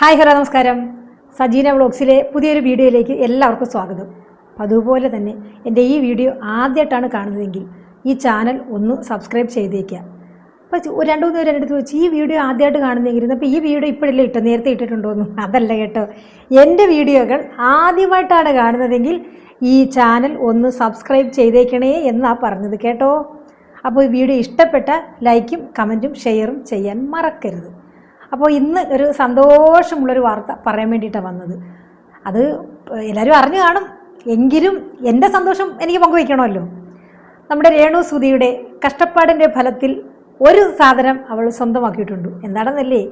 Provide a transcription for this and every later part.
Hi hello നമസ്കാരം. സജീന വ്ളോഗ്സിലെ പുതിയൊരു വീഡിയോയിലേക്ക് എല്ലാവർക്കും സ്വാഗതം. അതുപോലെ തന്നെ എന്റെ ഈ വീഡിയോ ആദ്യമായിട്ടാണ് കാണുന്നതെങ്കിൽ ഈ ചാനൽ ഒന്ന് സബ്സ്ക്രൈബ് ചെയ്തേക്കുക അപ്പോൾ രണ്ട് മൂന്ന് പേര് എന്റെ വെച്ച് ഈ വീഡിയോ ആദ്യമായിട്ട് കാണുന്നതെങ്കിൽ അപ്പോൾ ഈ വീഡിയോ ഇപ്പോഴല്ലേ ഇട്ടോ നേരത്തെ ഇട്ടിട്ടുണ്ടോന്ന് അതല്ല കേട്ടോ. എന്റെ വീഡിയോകൾ ആദ്യമായിട്ടാണ് കാണുന്നതെങ്കിൽ ഈ ചാനൽ ഒന്ന് സബ്സ്ക്രൈബ് ചെയ്തേക്കണേ എന്നാണ് പറഞ്ഞത് കേട്ടോ. അപ്പോൾ ഈ വീഡിയോ ഇഷ്ടപ്പെട്ട ലൈക്കും കമന്റും ഷെയറും ചെയ്യാൻ മറക്കരുത്. അപ്പോൾ ഇന്ന് ഒരു സന്തോഷമുള്ളൊരു വാർത്ത പറയാൻ വേണ്ടിയിട്ടാണ് വന്നത്. അത് എല്ലാവരും അറിഞ്ഞു കാണും. എങ്കിലും എന്റെ സന്തോഷം എനിക്ക് പങ്കുവയ്ക്കണമല്ലോ. നമ്മുടെ രേണു സുധിയുടെ കഷ്ടപ്പാടിന്റെ ഫലത്തിൽ ഒരു സാധനം അവൾ സ്വന്തമാക്കിയിട്ടുണ്ട്. എന്താണെന്നല്ലേ?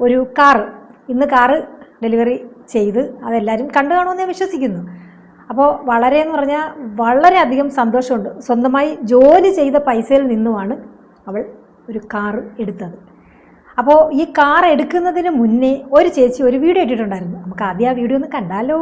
ഒരു കാറ് ഇന്ന് കാറ് ഡെലിവറി ചെയ്ത് അതെല്ലാവരും കണ്ടു കാണുമെന്ന് ഞാൻ വിശ്വസിക്കുന്നു. അപ്പോൾ വളരെ എന്ന് പറഞ്ഞാൽ വളരെയധികം സന്തോഷമുണ്ട്. സ്വന്തമായി ജോലി ചെയ്ത പൈസയിൽ നിന്നുമാണ് അവൾ ഒരു കാറ് എടുത്തത്. അപ്പോൾ ഈ കാർ എടുക്കുന്നതിന് മുന്നേ ഒരു ചേച്ചി ഒരു വീഡിയോ ഇട്ടിട്ടുണ്ടായിരുന്നു. നമുക്ക് ആദ്യം ആ വീഡിയോ ഒന്ന് കണ്ടാലോ?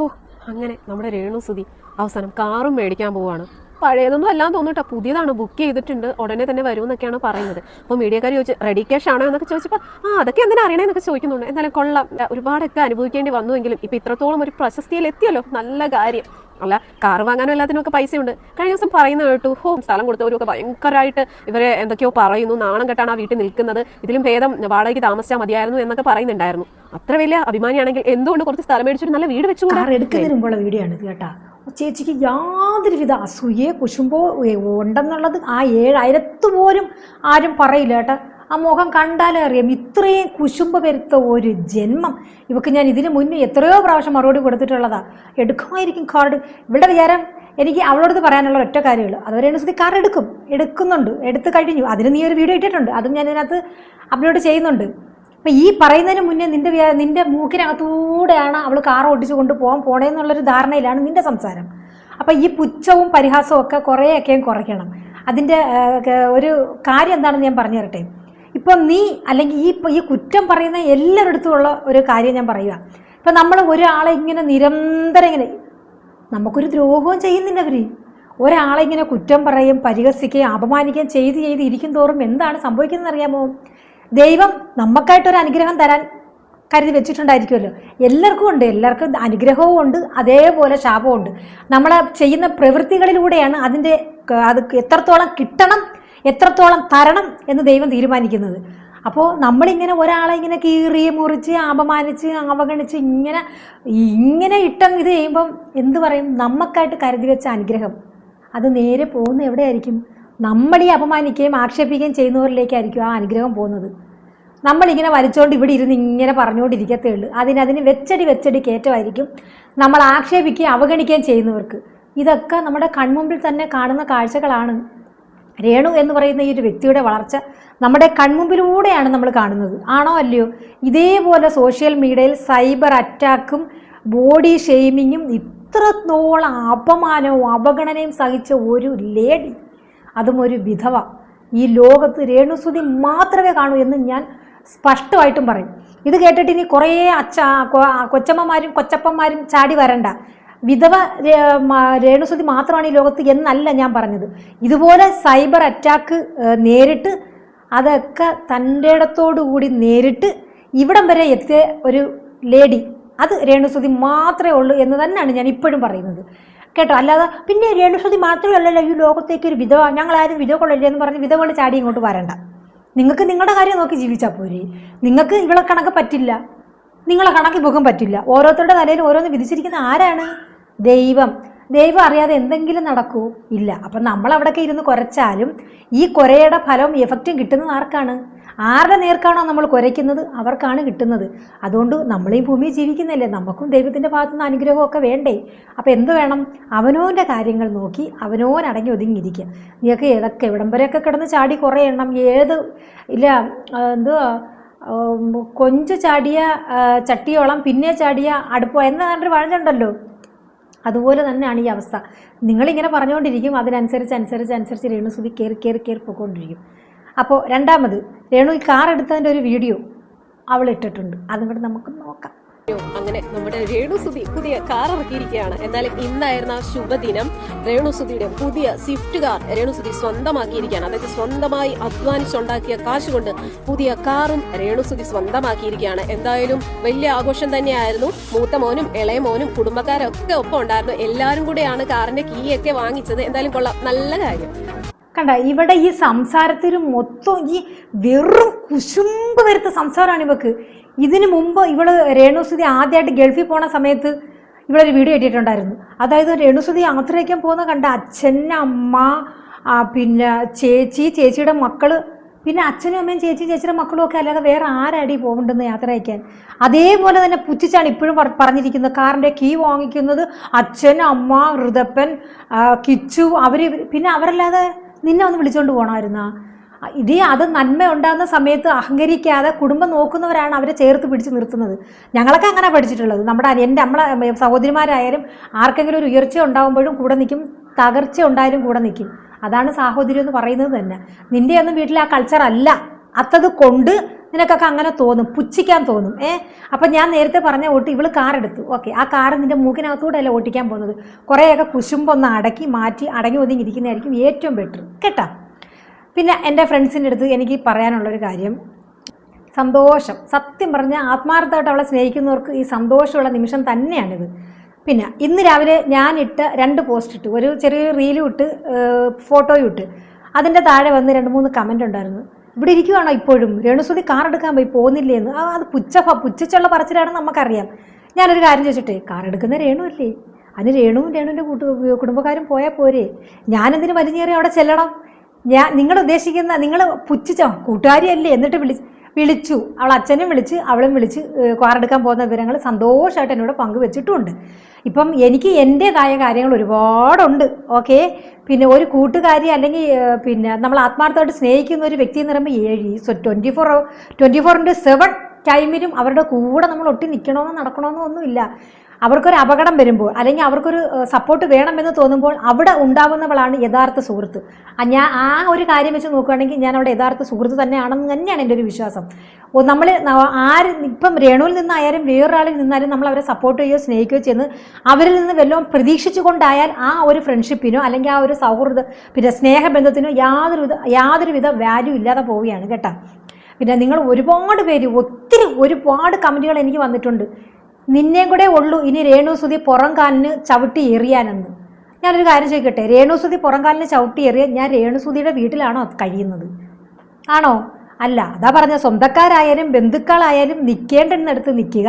ഓ അങ്ങനെ നമ്മുടെ രേണു സുധി അവസാനം കാറും മേടിക്കാൻ പോവാണ്. പഴയതൊന്നും അല്ലാന്ന് തോന്നിട്ടോ പുതിയതാണ് ബുക്ക് ചെയ്തിട്ടുണ്ട്. ഉടനെ തന്നെ വരും എന്നൊക്കെയാണ് പറയുന്നത്. അപ്പോൾ മീഡിയക്കാർ ചോദിച്ചു റെഡി ക്യാഷ് ആണോ? എന്നൊക്കെ ചോദിച്ചപ്പോൾ ആ അതൊക്കെ എന്തിനാ അറിയണേന്നൊക്കെ ചോദിക്കുന്നുണ്ട്. എന്തായാലും കൊള്ളാം. ഒരുപാടൊക്കെ അനുഭവിക്കേണ്ടി വന്നുവെങ്കിലും ഇപ്പം ഇത്രത്തോളം ഒരു പ്രശസ്തിയിൽ എത്തിയല്ലോ നല്ല കാര്യം. അല്ല കാർ വാങ്ങാനും എല്ലാത്തിനും ഒക്കെ പൈസയുണ്ട്. കഴിഞ്ഞ ദിവസം പറയുന്ന കേട്ടു ഹോ സ്ഥലം കൊടുത്തവരൊക്കെ ഭയങ്കരമായിട്ട് ഇവരെ എന്തൊക്കെയോ പറയുന്നു നാണം കെട്ടാണ് ആ വീട്ടിൽ നിൽക്കുന്നത് ഇതിലും ഭേദം വാടകയ്ക്ക് താമസിച്ചാൽ മതിയായിരുന്നു എന്നൊക്കെ പറയുന്നുണ്ടായിരുന്നു. അത്ര വലിയ അഭിമാനിയാണെങ്കിൽ എന്തുകൊണ്ട് കുറച്ച് സ്ഥലം മേടിച്ചൊരു നല്ല വീട് വെച്ചു കാർ എടുക്കുന്നതിന് വീഡിയോ ആണ് കേട്ടാ. ചേച്ചിക്ക് യാതൊരുവിധ അസൂയെ കുശുമ്പോ ഉണ്ടെന്നുള്ളത് ആ ഏഴായിരത്ത് പോലും ആരും പറയില്ല കേട്ടാ. ആ മുഖം കണ്ടാലേ അറിയാം. ഇത്രയും കുശുമ്പ് വരുത്ത ഒരു ജന്മം. ഇവക്ക് ഞാൻ ഇതിന് മുന്നേ എത്രയോ പ്രാവശ്യം മറുപടി കൊടുത്തിട്ടുള്ളതാ. എടുക്കുമായിരിക്കും കാർഡ് ഇവിടെ വിചാരം എനിക്ക് അവളോട് പറയാനുള്ള ഒറ്റ കാര്യമുള്ളൂ. അതുവരെയാണ് കാർ എടുക്കും. എടുക്കുന്നുണ്ട്. എടുത്ത് കഴിഞ്ഞു. അതിന് നീ ഒരു വീഡിയോ ഇട്ടിട്ടുണ്ട്. അതും ഞാൻ ഇതിനകത്ത് അപ്ലോഡ് ചെയ്യുന്നുണ്ട്. അപ്പം ഈ പറയുന്നതിന് മുന്നേ നിന്റെ വ്യ- നിന്റെ മൂക്കിനകത്തൂടെയാണ് അവൾ കാർ ഓടിച്ചു കൊണ്ട് പോകാൻ പോണേന്നുള്ളൊരു ധാരണയിലാണ് നിന്റെ സംസാരം. അപ്പം ഈ പുച്ഛവും പരിഹാസവും ഒക്കെ കുറേയൊക്കെയും കുറയ്ക്കണം. അതിന്റെ ഒരു കാര്യം എന്താണെന്ന് ഞാൻ പറഞ്ഞു തരട്ടെ ഇപ്പം നീ അല്ലെങ്കിൽ ഈ ഈ കുറ്റം പറയുന്ന എല്ലാവരുടെ ഉള്ള ഒരു കാര്യം ഞാൻ പറയുക ഇപ്പം നമ്മൾ ഒരാളെ ഇങ്ങനെ നിരന്തരം ഇങ്ങനെ നമുക്കൊരു ദ്രോഹവും ചെയ്യുന്നില്ല അവർ ഒരാളെ ഇങ്ങനെ കുറ്റം പറയും പരിഹസിക്കുകയും അപമാനിക്കുകയും ചെയ്ത് ചെയ്ത് ഇരിക്കും തോറും എന്താണ് സംഭവിക്കുന്നത് അറിയാമോ? ദൈവം നമുക്കായിട്ടൊരു അനുഗ്രഹം തരാൻ കരുതി വെച്ചിട്ടുണ്ടായിരിക്കുമല്ലോ. എല്ലാവർക്കും ഉണ്ട്. എല്ലാവർക്കും അനുഗ്രഹവും ഉണ്ട്. അതേപോലെ ശാപവും ഉണ്ട്. നമ്മൾ ചെയ്യുന്ന പ്രവൃത്തികളിലൂടെയാണ് അതിന്റെ അത് എത്രത്തോളം കിട്ടണം എത്രത്തോളം തരണം എന്ന് ദൈവം തീരുമാനിക്കുന്നത്. അപ്പോൾ നമ്മളിങ്ങനെ ഒരാളെ ഇങ്ങനെ കീറി മുറിച്ച് അപമാനിച്ച് അവഗണിച്ച് ഇങ്ങനെ ഇങ്ങനെ ഇട്ടം ഇത് ചെയ്യുമ്പം എന്ത് പറയും? നമുക്കായിട്ട് കരുതി വെച്ച അനുഗ്രഹം. അത് നേരെ പോകുന്ന എവിടെയായിരിക്കും? നമ്മളീ അപമാനിക്കുകയും ആക്ഷേപിക്കുകയും ചെയ്യുന്നവരിലേക്കായിരിക്കും ആ അനുഗ്രഹം പോകുന്നത്. നമ്മളിങ്ങനെ വലിച്ചുകൊണ്ട് ഇവിടെ ഇരുന്ന് ഇങ്ങനെ പറഞ്ഞുകൊണ്ടിരിക്കത്തേ ഉള്ളൂ. അതിനതിന് വെച്ചടി വെച്ചടി കയറ്റമായിരിക്കും. നമ്മൾ ആക്ഷേപിക്കുകയും അവഗണിക്കുകയും ചെയ്യുന്നവർക്ക്. ഇതൊക്കെ നമ്മുടെ കൺമുമ്പിൽ തന്നെ കാണുന്ന കാഴ്ചകളാണ്. രേണു എന്ന് പറയുന്ന ഈ ഒരു വ്യക്തിയുടെ വളർച്ച നമ്മുടെ കൺമുമ്പിലൂടെയാണ് നമ്മൾ കാണുന്നത്. ആണോ അല്ലയോ? ഇതേപോലെ സോഷ്യൽ മീഡിയയിൽ സൈബർ അറ്റാക്കും ബോഡി ഷെയ്മിങ്ങും ഇത്രത്തോളം അപമാനവും അവഗണനയും സഹിച്ച ഒരു ലേഡി അതും ഒരു വിധവ ഈ ലോകത്ത് രേണുസുതി മാത്രമേ കാണൂ എന്ന് ഞാൻ സ്പഷ്ടമായിട്ടും പറയും. ഇത് കേട്ടിട്ട് ഇനി കുറേ അച്ഛ കൊച്ചമ്മമാരും കൊച്ചപ്പന്മാരും ചാടി വരണ്ട. വിധവ രേണുസുതി മാത്രമാണ് ഈ ലോകത്ത് എന്നല്ല ഞാൻ പറഞ്ഞത്. ഇതുപോലെ സൈബർ അറ്റാക്ക് നേരിട്ട് അതൊക്കെ തന്റെ ഇടത്തോടുകൂടി നേരിട്ട് ഇവിടം വരെ എത്തിയ ഒരു ലേഡി അത് രേണുസുതി മാത്രമേ ഉള്ളൂ എന്ന് തന്നെയാണ് ഞാൻ ഇപ്പോഴും പറയുന്നത്. കേട്ടോ? അല്ലാതെ പിന്നെ രേണുസുതി മാത്രമല്ലല്ലോ ഈ ലോകത്തേക്ക് ഒരു വിധവ ഞങ്ങളാരും വിധവ കൊള്ളില്ല എന്ന് പറഞ്ഞ് വിധവകൾ ചാടി ഇങ്ങോട്ട് വരണ്ട. നിങ്ങൾക്ക് നിങ്ങളുടെ കാര്യം നോക്കി ജീവിച്ചാൽ പോരെ. നിങ്ങൾക്ക് ഇവളെ കണക്ക് പറ്റില്ല. നിങ്ങളെ കണക്ക് പോകാൻ പറ്റില്ല. ഓരോരുത്തരുടെ തലയിൽ ഓരോന്ന് വിധിച്ചിരിക്കുന്ന ആരാണ്? ദൈവം. ദൈവം അറിയാതെ എന്തെങ്കിലും നടക്കൂ? ഇല്ല. അപ്പം നമ്മൾ അവിടെയൊക്കെ ഇരുന്ന് കുറച്ചാലും ഈ കുരയുടെ ഫലവും എഫക്റ്റും കിട്ടുന്നത് ആർക്കാണ്? ആരുടെ നേർക്കാണോ നമ്മൾ കുരയ്ക്കുന്നത്? അവർക്കാണ് കിട്ടുന്നത്. അതുകൊണ്ട് നമ്മൾ ഈ ഭൂമിയിൽ ജീവിക്കുന്നില്ലേ നമുക്കും ദൈവത്തിന്റെ ഭാഗത്തു നിന്ന് അനുഗ്രഹമൊക്കെ വേണ്ടേ? അപ്പോൾ എന്ത് വേണം? അവനോന്റെ കാര്യങ്ങൾ നോക്കി അവനോൻ അടങ്ങി ഒതുങ്ങിയിരിക്കുക. നീയൊക്കെ ഏതൊക്കെ എവിടംബരെയൊക്കെ കിടന്ന് ചാടി കുറേ എണ്ണം ഏത് ഇല്ല എന്ത് കൊഞ്ച് ചാടിയ ചട്ടിയോളം പിന്നെ ചാടിയ അടുപ്പോ എന്ന കണ്ടൊരു വഴഞ്ഞുണ്ടല്ലോ. അതുപോലെ തന്നെയാണ് ഈ അവസ്ഥ. നിങ്ങളിങ്ങനെ പറഞ്ഞുകൊണ്ടിരിക്കും അതിനനുസരിച്ച് അനുസരിച്ച് അനുസരിച്ച് രേണുസുതി കയറി കയറി കയറി പോയിക്കൊണ്ടിരിക്കും. അപ്പോൾ രണ്ടാമത് രേണു ഈ കാർ എടുത്തതിന്റെ ഒരു വീഡിയോ അവൾ ഇട്ടിട്ടുണ്ട്. അതും കൂടെ നമുക്ക് നോക്കാം. അങ്ങനെ നമ്മുടെ രേണുസുതി പുതിയ കാർ ഇറക്കിയിരിക്കുകയാണ്. എന്നാലും ഇന്നായിരുന്ന ശുഭദിനം. രേണുസുതിയുടെ പുതിയ സ്വിഫ്റ്റ് കാർ രേണുസുതി സ്വന്തമാക്കിയിരിക്കുകയാണ്. അതായത് സ്വന്തമായി അധ്വാനിച്ചുണ്ടാക്കിയ കാശ് കൊണ്ട് പുതിയ കാറും രേണുസുതി സ്വന്തമാക്കിയിരിക്കുകയാണ്. എന്തായാലും വലിയ ആഘോഷം തന്നെയായിരുന്നു. മൂത്ത മോനും ഇളയ മോനും കുടുംബക്കാരൊക്കെ ഒപ്പം ഉണ്ടായിരുന്നു. എല്ലാവരും കൂടെയാണ് കാറിന്റെ കീയൊക്കെ വാങ്ങിച്ചത്. എന്തായാലും കൊള്ളാം. നല്ല കാര്യം. കണ്ട ഇവിടെ ഈ സംസാരത്തിൽ മൊത്തം ഈ വെറും കുശുമ്പ് വരുത്ത സംസാരമാണ് ഇവക്ക്. ഇതിനു മുമ്പ് ഇവൾ രേണുസുതി ആദ്യമായിട്ട് ഗൾഫിൽ പോണ സമയത്ത് ഇവളൊരു വീഡിയോ ഇട്ടിട്ടുണ്ടായിരുന്നു. അതായത് രേണുസുതി യാത്രയ്ക്കാൻ പോകുന്ന കണ്ട അച്ഛൻ അമ്മ പിന്നെ ചേച്ചി ചേച്ചിയുടെ മക്കൾ പിന്നെ അച്ഛനും അമ്മയും ചേച്ചി ചേച്ചിയുടെ മക്കളും ഒക്കെ അല്ലാതെ വേറെ ആരാടി പോകണ്ടെന്ന് യാത്ര അയക്കാൻ അതേപോലെ തന്നെ പുച്ഛിച്ചാണ് ഇപ്പോഴും പറ- പറഞ്ഞിരിക്കുന്നത്. കാറിന്റെ കീ വാങ്ങിക്കുന്നത് അച്ഛൻ അമ്മ ഋതപ്പൻ കിച്ചു അവർ പിന്നെ അവരല്ലാതെ നിന്നെ ഒന്ന് വിളിച്ചുകൊണ്ട് പോകണമായിരുന്ന ഇതേ അത് നന്മ ഉണ്ടാകുന്ന സമയത്ത് അഹങ്കരിക്കാതെ കുടുംബം നോക്കുന്നവരാണ് അവരെ ചേർത്ത് പിടിച്ച് നിർത്തുന്നത്. ഞങ്ങളൊക്കെ അങ്ങനെ പഠിച്ചിട്ടുള്ളത്. നമ്മുടെ എന്റെ നമ്മളെ സഹോദരിമാരായാലും ആർക്കെങ്കിലും ഒരു ഉയർച്ച ഉണ്ടാകുമ്പോഴും കൂടെ നിൽക്കും തകർച്ച ഉണ്ടായാലും കൂടെ നിൽക്കും. അതാണ് സാഹോദര്യം എന്ന് പറയുന്നത് തന്നെ. നിന്റെ ഒന്നും വീട്ടിൽ ആ കൾച്ചർ അല്ല. അത്തത് കൊണ്ട് നിനക്കൊക്കെ അങ്ങനെ തോന്നും പുച്ഛിക്കാൻ തോന്നും. ഏ? അപ്പം ഞാൻ നേരത്തെ പറഞ്ഞ ഓട്ടി ഇവൾ കാർ എടുത്തു. ഓക്കെ ആ കാർ നിന്റെ മൂക്കിനകത്തൂടെ അല്ല ഓട്ടിക്കാൻ പോകുന്നത്? കുറേയൊക്കെ കുശുമ്പൊന്ന് അടക്കി മാറ്റി അടങ്ങി ഒതുങ്ങി ഇരിക്കുന്നതായിരിക്കും ഏറ്റവും ബെറ്റർ കേട്ടോ? പിന്നെ എന്റെ ഫ്രണ്ട്സിന്റെ അടുത്ത് എനിക്ക് പറയാനുള്ളൊരു കാര്യം. സന്തോഷം. സത്യം പറഞ്ഞാൽ ആത്മാർത്ഥമായിട്ട് അവളെ സ്നേഹിക്കുന്നവർക്ക് ഈ സന്തോഷമുള്ള നിമിഷം തന്നെയാണിത്. പിന്നെ ഇന്ന് രാവിലെ ഞാൻ രണ്ട് പോസ്റ്റ് ഇട്ടു. ഒരു ചെറിയ റീലും ഇട്ട് ഫോട്ടോയും ഇട്ട്. അതിന്റെ താഴെ വന്ന് രണ്ട് മൂന്ന് കമന്റ് ഉണ്ടായിരുന്നു. ഇവിടെ ഇരിക്കുവാണോ ഇപ്പോഴും? രേണുസുതി കാർ എടുക്കാൻ പോയി പോകുന്നില്ലേ എന്ന്. ആ അത് പുച്ഛ പുച്ഛിച്ചുള്ള പറച്ചിലാണ് നമുക്കറിയാം. ഞാനൊരു കാര്യം ചോദിച്ചിട്ടെ കാർ എടുക്കുന്ന രേണു അല്ലേ? അതിന് രേണുവും രേണുവിന്റെ കൂട്ടു കുടുംബക്കാരും പോയാൽ പോരെ. ഞാനെന്തിന് വലിഞ്ഞേറി അവിടെ ചെല്ലണം? ഞാൻ നിങ്ങൾ ഉദ്ദേശിക്കുന്ന നിങ്ങൾ പുച്ഛിച്ചോ? കൂട്ടുകാരിയല്ലേ? എന്നിട്ട് വിളി വിളിച്ചു. അവൾ അച്ഛനും വിളിച്ച് അവളും വിളിച്ച് കാറെടുക്കാൻ പോകുന്ന വിവരങ്ങൾ സന്തോഷമായിട്ട് എന്നോട് പങ്കുവെച്ചിട്ടുമുണ്ട്. ഇപ്പം എനിക്ക് എന്റെതായ കാര്യങ്ങൾ ഒരുപാടുണ്ട്. ഓക്കെ? പിന്നെ ഒരു കൂട്ടുകാരി അല്ലെങ്കിൽ പിന്നെ നമ്മൾ ആത്മാർത്ഥമായിട്ട് സ്നേഹിക്കുന്ന ഒരു വ്യക്തി എന്ന് പറയുമ്പോൾ ഏഴ് twenty four twenty four into seven ടൈമിലും അവരുടെ കൂടെ നമ്മൾ ഒട്ടി നിൽക്കണമെന്നോ നടക്കണമെന്നോ ഒന്നുമില്ല. അവർക്കൊരു അപകടം വരുമ്പോൾ അല്ലെങ്കിൽ അവർക്കൊരു സപ്പോർട്ട് വേണമെന്ന് തോന്നുമ്പോൾ അവിടെ ഉണ്ടാകുന്നവളാണ് യഥാർത്ഥ സുഹൃത്ത്. ഞാൻ ആ ഒരു കാര്യം വെച്ച് നോക്കുകയാണെങ്കിൽ ഞാൻ അവിടെ യഥാർത്ഥ സുഹൃത്ത് തന്നെയാണെന്ന് തന്നെയാണ് എന്റെ ഒരു വിശ്വാസം. നമ്മൾ ആര് ഇപ്പം രേണുവിൽ നിന്നായാലും വേറൊരാളിൽ നിന്നായാലും നമ്മൾ അവരെ സപ്പോർട്ട് ചെയ്യുകയോ സ്നേഹിക്കുകയോ ചെയ്യുന്നത് അവരിൽ നിന്ന് വല്ലതും പ്രതീക്ഷിച്ചുകൊണ്ടായാൽ ആ ഒരു ഫ്രണ്ട്ഷിപ്പിനോ അല്ലെങ്കിൽ ആ ഒരു സൗഹൃദ പിന്നെ സ്നേഹബന്ധത്തിനോ യാതൊരു വിധ യാതൊരു വിധ വാല്യൂ ഇല്ലാതെ പോവുകയാണ് കേട്ടോ. പിന്നെ നിങ്ങൾ ഒരുപാട് പേര് ഒത്തിരി ഒരുപാട് കമന്റുകൾ എനിക്ക് വന്നിട്ടുണ്ട്. നിന്നെ കൂടെ ഉള്ളൂ ഇനി രേണുസുതി പുറം കാലിന് ചവിട്ടി എറിയാനെന്ന്. ഞാനൊരു കാര്യം ചോദിക്കട്ടെ? രേണുസുതി പുറം കാലിന് ചവിട്ടി എറിയ ഞാൻ രേണുസുതിയുടെ വീട്ടിലാണോ കഴിയുന്നത്? ആണോ? അല്ല അതാ പറഞ്ഞ സ്വന്തക്കാരായാലും ബന്ധുക്കളായാലും നിൽക്കേണ്ടെന്നടുത്ത് നിൽക്കുക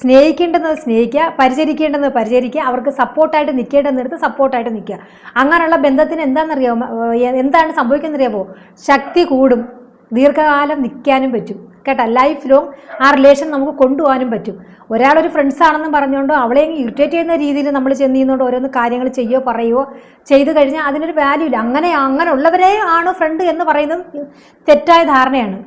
സ്നേഹിക്കേണ്ടെന്നത് സ്നേഹിക്കുക പരിചരിക്കേണ്ടെന്ന് പരിചരിക്കുക അവർക്ക് സപ്പോർട്ടായിട്ട് നിൽക്കേണ്ടെന്നിടത്ത് സപ്പോർട്ടായിട്ട് നിൽക്കുക അങ്ങനെയുള്ള ബന്ധത്തിന് എന്താണെന്നറിയാമോ എന്താണ് സംഭവിക്കുന്നറിയാമോ ശക്തി കൂടും ദീർഘകാലം നിൽക്കാനും പറ്റും. കേട്ടോ ലൈഫ് ലോങ് ആ റിലേഷൻ നമുക്ക് കൊണ്ടുപോകാനും പറ്റും. ഒരാളൊരു ഫ്രണ്ട്സ് ആണെന്ന് പറഞ്ഞുകൊണ്ട് അവളെ ഇറിറ്റേറ്റ് ചെയ്യുന്ന രീതിയിൽ നമ്മൾ ചെന്ന് ചെയ്യുന്നതുകൊണ്ട് ഓരോന്ന് കാര്യങ്ങൾ ചെയ്യുകയോ പറയുകയോ ചെയ്തു കഴിഞ്ഞാൽ അതിനൊരു വാല്യൂ ഇല്ല. അങ്ങനെ അങ്ങനെ ഉള്ളവരെ ആണ് ഫ്രണ്ട് എന്ന് പറയുന്നത് തെറ്റായ ധാരണയാണ്.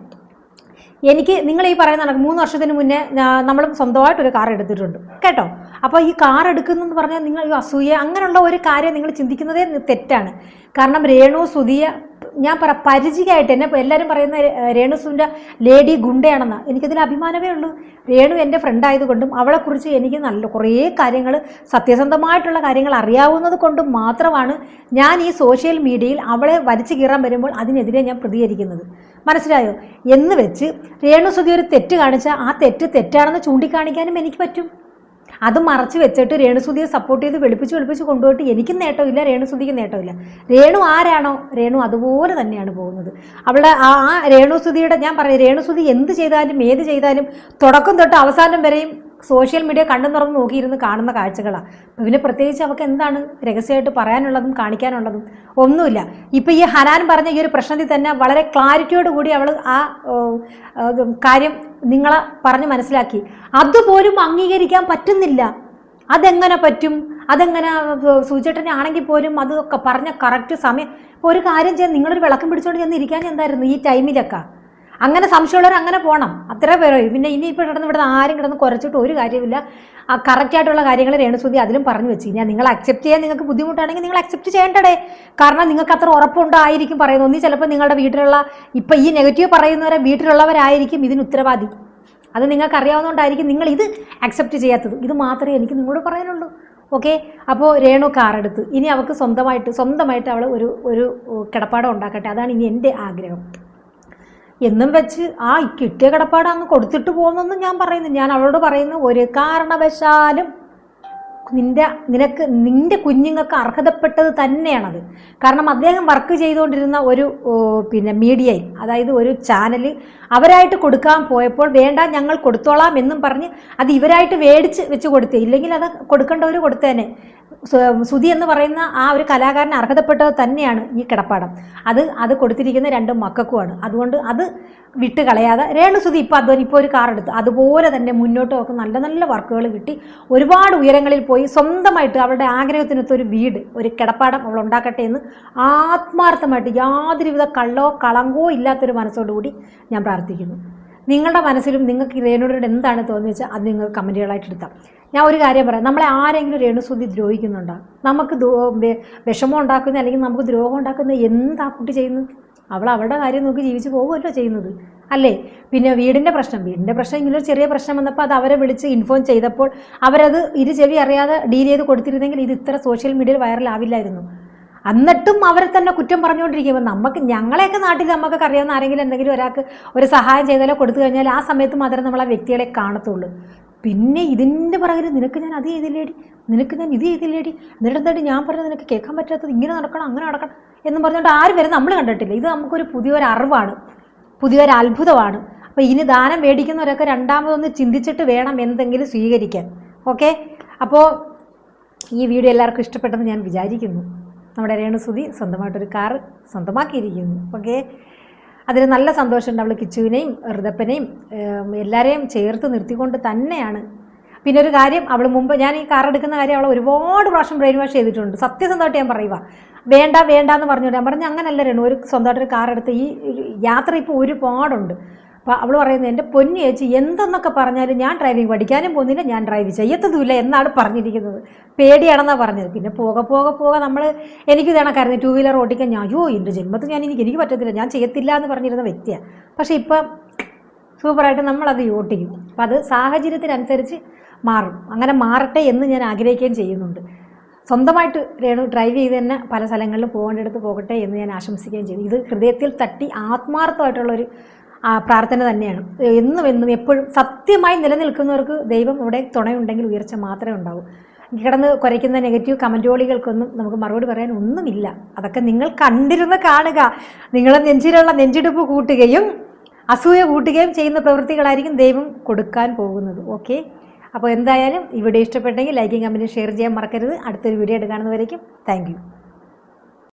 എനിക്ക് നിങ്ങൾ ഈ പറയുന്ന കണക്ക് മൂന്ന് വർഷത്തിന് മുന്നേ നമ്മൾ സ്വന്തമായിട്ടൊരു കാർ എടുത്തിട്ടുണ്ട്. കേട്ടോ? അപ്പോൾ ഈ കാർ എടുക്കുന്നെന്ന് പറഞ്ഞാൽ നിങ്ങൾ ഈ അസൂയ അങ്ങനെയുള്ള ഒരു കാര്യം നിങ്ങൾ ചിന്തിക്കുന്നതേ തെറ്റാണ്. കാരണം രേണു സുധിയ ഞാൻ പറ പരിചയമായിട്ട് എന്നെ എല്ലാവരും പറയുന്ന രേണുസുവിന്റെ ലേഡി ഗുണ്ടയാണെന്ന്. എനിക്കതിൽ അഭിമാനമേ ഉള്ളൂ. രേണു എന്റെ ഫ്രണ്ട് ആയതുകൊണ്ടും അവളെക്കുറിച്ച് എനിക്ക് നല്ല കുറേ കാര്യങ്ങൾ സത്യസന്ധമായിട്ടുള്ള കാര്യങ്ങൾ അറിയാവുന്നത് കൊണ്ടും മാത്രമാണ് ഞാൻ ഈ സോഷ്യൽ മീഡിയയിൽ അവളെ വലിച്ചു കീറാൻ വരുമ്പോൾ അതിനെതിരെ ഞാൻ പ്രതികരിക്കുന്നത്. മനസ്സിലായോ? എന്ന് വെച്ച് രേണുസുതി ഒരു തെറ്റ് കാണിച്ചാൽ ആ തെറ്റ് തെറ്റാണെന്ന് ചൂണ്ടിക്കാണിക്കാനും എനിക്ക് പറ്റും. അത് മറച്ചു വെച്ചിട്ട് രേണുസുതിയെ സപ്പോർട്ട് ചെയ്ത് വെളുപ്പിച്ച് വെളുപ്പിച്ച് കൊണ്ടുപോയിട്ട് എനിക്കും നേട്ടമില്ല രേണുസുതിക്ക് നേട്ടമില്ല. രേണു ആരാണോ? രേണു അതുപോലെ തന്നെയാണ് പോകുന്നത്. അവളുടെ ആ രേണുസുതിയുടെ ഞാൻ പറയാം രേണുസുതി എന്ത് ചെയ്താലും ഏത് ചെയ്താലും തുടക്കം തൊട്ട് അവസാനം വരെയും സോഷ്യൽ മീഡിയ കണ്ടു തുറന്ന് നോക്കിയിരുന്ന് കാണുന്ന കാഴ്ചകളാണ് പിന്നെ പ്രത്യേകിച്ച് അവർക്ക് എന്താണ് രഹസ്യമായിട്ട് പറയാനുള്ളതും കാണിക്കാനുള്ളതും ഒന്നുമില്ല. ഇപ്പോൾ ഈ ഹനാൻ പറഞ്ഞ ഈ ഒരു പ്രശ്നത്തിൽ തന്നെ വളരെ ക്ലാരിറ്റിയോട് കൂടി അവൾ ആ കാര്യം നിങ്ങളെ പറഞ്ഞ് മനസ്സിലാക്കി. അതുപോലും അംഗീകരിക്കാൻ പറ്റുന്നില്ല. അതെങ്ങനെ പറ്റും? അതെങ്ങനെ സൂചേട്ടനെ ആണെങ്കിൽ പോലും അതൊക്കെ പറഞ്ഞ കറക്റ്റ് സമയം. ഇപ്പോൾ ഒരു കാര്യം ചെയ്യാൻ നിങ്ങളൊരു വിളക്കം പിടിച്ചോണ്ട് ചെന്ന് ഇരിക്കാൻ എന്തായിരുന്നു ഈ ടൈമിലൊക്കെ അങ്ങനെ സംശയമുള്ളവർ അങ്ങനെ പോകണം അത്ര പേരോ പിന്നെ ഇനിയിപ്പോൾ കിടന്ന് ഇവിടെ ആരും കിടന്ന് കുറച്ചിട്ട് ഒരു കാര്യമില്ല ആ കറക്റ്റായിട്ടുള്ള കാര്യങ്ങൾ രേണുസുതി അതിലും പറഞ്ഞു വെച്ച് കഴിഞ്ഞാൽ നിങ്ങൾ അക്സെപ്റ്റ് ചെയ്യാൻ നിങ്ങൾക്ക് ബുദ്ധിമുട്ടാണെങ്കിൽ നിങ്ങൾ അക്സെപ്റ്റ് ചെയ്യേണ്ടടേ. കാരണം നിങ്ങൾക്ക് അത്ര ഉറപ്പുണ്ടായിരിക്കും പറയുന്നത്. ഒന്നി ചിലപ്പോൾ നിങ്ങളുടെ വീട്ടിലുള്ള ഇപ്പം ഈ നെഗറ്റീവ് പറയുന്നവരെ വീട്ടിലുള്ളവരായിരിക്കും ഇതിന് ഉത്തരവാദി. അത് നിങ്ങൾക്ക് അറിയാവുന്നതുകൊണ്ടായിരിക്കും നിങ്ങൾ ഇത് അക്സെപ്റ്റ് ചെയ്യാത്തത്. ഇത് മാത്രമേ എനിക്ക് നിങ്ങളോട് പറയാനുള്ളൂ. ഓക്കെ? അപ്പോൾ രേണു കാറെടുത്ത്. ഇനി അവൾക്ക് സ്വന്തമായിട്ട് സ്വന്തമായിട്ട് അവൾ ഒരു ഒരു കിടപ്പാടം ഉണ്ടാക്കട്ടെ. അതാണ് ഇനി എന്റെ ആഗ്രഹം. എന്നും വെച്ച് ആ കിട്ടിയ കിടപ്പാട് അങ്ങ് കൊടുത്തിട്ട് പോകുന്നൊന്നും ഞാൻ പറയുന്നു ഞാൻ അവളോട് പറയുന്നു ഒരു കാരണവശാലും നിന്റെ നിനക്ക് നിന്റെ കുഞ്ഞുങ്ങൾക്ക് അർഹതപ്പെട്ടത് തന്നെയാണത്. കാരണം അദ്ദേഹം വർക്ക് ചെയ്തുകൊണ്ടിരുന്ന ഒരു പിന്നെ മീഡിയയിൽ അതായത് ഒരു ചാനൽ അവരായിട്ട് കൊടുക്കാൻ പോയപ്പോൾ വേണ്ട ഞങ്ങൾ കൊടുത്തോളാം എന്നും പറഞ്ഞ് അത് ഇവരായിട്ട് മേടിച്ച് വെച്ച് കൊടുത്തേ. ഇല്ലെങ്കിൽ അത് കൊടുക്കേണ്ടവർ കൊടുത്തേനെ. സു- സുധി എന്ന് പറയുന്ന ആ ഒരു കലാകാരന് അർഹതപ്പെട്ടത് തന്നെയാണ് ഈ കിടപ്പാടം. അത് അത് കൊടുത്തിരിക്കുന്ന രണ്ട് മക്കൾക്കുമാണ്. അതുകൊണ്ട് അത് വിട്ട് കളയാതെ രേണു സുധി ഇപ്പോൾ അധ്വാനം ഇപ്പോൾ ഒരു കാർ എടുത്ത് അതുപോലെ തന്നെ മുന്നോട്ട് ഒക്കെ നല്ല നല്ല വർക്കുകൾ കിട്ടി. ഒരുപാട് ഉയരങ്ങളിൽ പോയി സ്വന്തമായിട്ട് അവളുടെ ആഗ്രഹത്തിനൊത്ത് ഒരു വീട് ഒരു കിടപ്പാടം അവൾ ഉണ്ടാക്കട്ടെ എന്ന് ആത്മാർത്ഥമായിട്ട് യാതൊരുവിധ കള്ളോ കളങ്കോ ഇല്ലാത്തൊരു മനസ്സോടുകൂടി ഞാൻ പ്രാർത്ഥിക്കുന്നു. നിങ്ങളുടെ മനസ്സിലും നിങ്ങൾക്ക് രേണുവിനോട് എന്താണ് തോന്നുന്നത് വെച്ചാൽ അത് നിങ്ങൾ കമന്റുകളായിട്ട് എടുത്താം. ഞാൻ ഒരു കാര്യം പറയാം. നമ്മളെ ആരെങ്കിലും രേണുസുദ്ധി ദ്രോഹിക്കുന്നുണ്ടോ? നമുക്ക് വിഷമം ഉണ്ടാക്കുന്ന അല്ലെങ്കിൽ നമുക്ക് ദ്രോഹം ഉണ്ടാക്കുന്ന എന്താ കുട്ടി ചെയ്യുന്നത്? അവൾ അവളുടെ കാര്യം നോക്കി ജീവിച്ച് പോകുമല്ലോ ചെയ്യുന്നത്. അല്ലേ? പിന്നെ വീടിന്റെ പ്രശ്നം. വീടിന്റെ പ്രശ്നം ഇങ്ങനെ ഒരു ചെറിയ പ്രശ്നം വന്നപ്പോൾ അത് അവരെ വിളിച്ച് ഇൻഫോം ചെയ്തപ്പോൾ അവരത് ഇരു ചെവി അറിയാതെ ഡീൽ ചെയ്ത് കൊടുത്തിരുന്നെങ്കിൽ ഇത് ഇത്ര സോഷ്യൽ മീഡിയയിൽ വൈറലാവില്ലായിരുന്നു എന്നിട്ടും അവരെ തന്നെ കുറ്റം പറഞ്ഞുകൊണ്ടിരിക്കുമ്പോൾ നമുക്ക് ഞങ്ങളെയൊക്കെ നാട്ടിൽ നമുക്ക് അറിയാവുന്ന ആരെങ്കിലും എന്തെങ്കിലും ഒരാൾക്ക് ഒരു സഹായം ചെയ്താലോ കൊടുത്തു കഴിഞ്ഞാൽ ആ സമയത്ത് മാത്രമേ നമ്മൾ ആ വ്യക്തികളെ കാണത്തുള്ളൂ. പിന്നെ ഇതിന്റെ പുറകിൽ നിനക്ക് ഞാൻ അത് ചെയ്തില്ലേടി? നിനക്ക് ഞാൻ ഇത് ചെയ്തില്ലേടി? എന്നിട്ട് എന്തായിട്ട് ഞാൻ പറഞ്ഞത്? നിനക്ക് കേൾക്കാൻ പറ്റാത്തത് ഇങ്ങനെ നടക്കണം അങ്ങനെ നടക്കണം എന്ന് പറഞ്ഞുകൊണ്ട് ആരും വരെ നമ്മൾ കണ്ടിട്ടില്ല. ഇത് നമുക്കൊരു പുതിയൊരു അറിവാണ് പുതിയൊരു അത്ഭുതമാണ്. അപ്പോൾ ഇനി ദാനം മേടിക്കുന്നവരൊക്കെ രണ്ടാമതൊന്ന് ചിന്തിച്ചിട്ട് വേണം എന്തെങ്കിലും സ്വീകരിക്കാൻ. ഓക്കെ? അപ്പോൾ ഈ വീഡിയോ എല്ലാവർക്കും ഇഷ്ടപ്പെട്ടെന്ന് ഞാൻ വിചാരിക്കുന്നു. നമ്മുടെ രേണുസുതി സ്വന്തമായിട്ടൊരു കാർ സ്വന്തമാക്കിയിരിക്കുന്നു. ഓക്കെ? അതിൽ നല്ല സന്തോഷമുണ്ട് അവൾ കിച്ചുവിനെയും ഋതപ്പനെയും എല്ലാവരെയും ചേർത്ത് നിർത്തിക്കൊണ്ട് തന്നെയാണ്. പിന്നെ ഒരു കാര്യം അവൾ മുമ്പ് ഞാൻ ഈ കാർ എടുക്കുന്ന കാര്യം അവൾ ഒരുപാട് പ്രാവശ്യം ബ്രെയിൻ വാഷ് ചെയ്തിട്ടുണ്ട്. സത്യസന്ധമായിട്ട് ഞാൻ പറയുക വേണ്ട വേണ്ട എന്ന് പറഞ്ഞു ഞാൻ പറഞ്ഞു അങ്ങനല്ല രേണു ഒരു സ്വന്തമായിട്ടൊരു കാർ എടുത്ത് ഈ യാത്ര ഇപ്പോൾ ഒരുപാടുണ്ട്. അപ്പോൾ അവൾ പറയുന്നത് എന്റെ പൊന്നു ചേച്ചി എന്തെന്നൊക്കെ പറഞ്ഞാലും ഞാൻ ഡ്രൈവിംഗ് പഠിക്കാനും പോകുന്നില്ല ഞാൻ ഡ്രൈവ് ചെയ്യത്തതുമില്ല എന്നാണ് പറഞ്ഞിരിക്കുന്നത്. പേടിയാണെന്നാണ് പറഞ്ഞത്. പിന്നെ പോക പോക പോക നമ്മൾ എനിക്ക് കണക്കായിരുന്നു. ടൂ വീലർ ഓടിക്കാൻ ഞാൻ അയ്യോ എന്റെ ജന്മത്തിൽ ഞാൻ എനിക്ക് എനിക്ക് പറ്റത്തില്ല ഞാൻ ചെയ്യത്തില്ല എന്ന് പറഞ്ഞിരുന്ന വ്യക്തിയാണ് പക്ഷേ ഇപ്പം സൂപ്പറായിട്ട് നമ്മളത് ഓട്ടിക്കും അപ്പം അത് സാഹചര്യത്തിനനുസരിച്ച് മാറും. അങ്ങനെ മാറട്ടെ എന്ന് ഞാൻ ആഗ്രഹിക്കുകയും ചെയ്യുന്നുണ്ട്. സ്വന്തമായിട്ട് രേണു ഡ്രൈവ് ചെയ്ത് തന്നെ പല സ്ഥലങ്ങളിലും പോകേണ്ടടുത്ത് പോകട്ടെ എന്ന് ഞാൻ ആശംസിക്കുകയും ചെയ്തു ഇത് ഹൃദയത്തിൽ തട്ടി ആത്മാർത്ഥമായിട്ടുള്ളൊരു പ്രാർത്ഥന തന്നെയാണ്. എന്നും എന്നും എപ്പോഴും സത്യമായി നിലനിൽക്കുന്നവർക്ക് ദൈവം ഇവിടെ തുണയുണ്ടെങ്കിൽ ഉയർച്ച മാത്രമേ ഉണ്ടാവൂ. കിടന്ന് കുരയ്ക്കുന്ന നെഗറ്റീവ് കമന്റോളികൾക്കൊന്നും നമുക്ക് മറുപടി പറയാൻ ഒന്നുമില്ല. അതൊക്കെ നിങ്ങൾ കണ്ടിരുന്ന് കാണുക. നിങ്ങളെ നെഞ്ചിലുള്ള നെഞ്ചിടുപ്പ് കൂട്ടുകയും അസൂയ കൂട്ടുകയും ചെയ്യുന്ന പ്രവൃത്തികളായിരിക്കും ദൈവം കൊടുക്കാൻ പോകുന്നത്. ഓക്കെ അപ്പോൾ എന്തായാലും ഇവിടെ ഇഷ്ടപ്പെട്ടെങ്കിൽ ലൈക്കും കമന്റും ഷെയർ ചെയ്യാൻ മറക്കരുത്. അടുത്തൊരു വീഡിയോ എടുക്കാണെന്നവരേക്കും താങ്ക് യു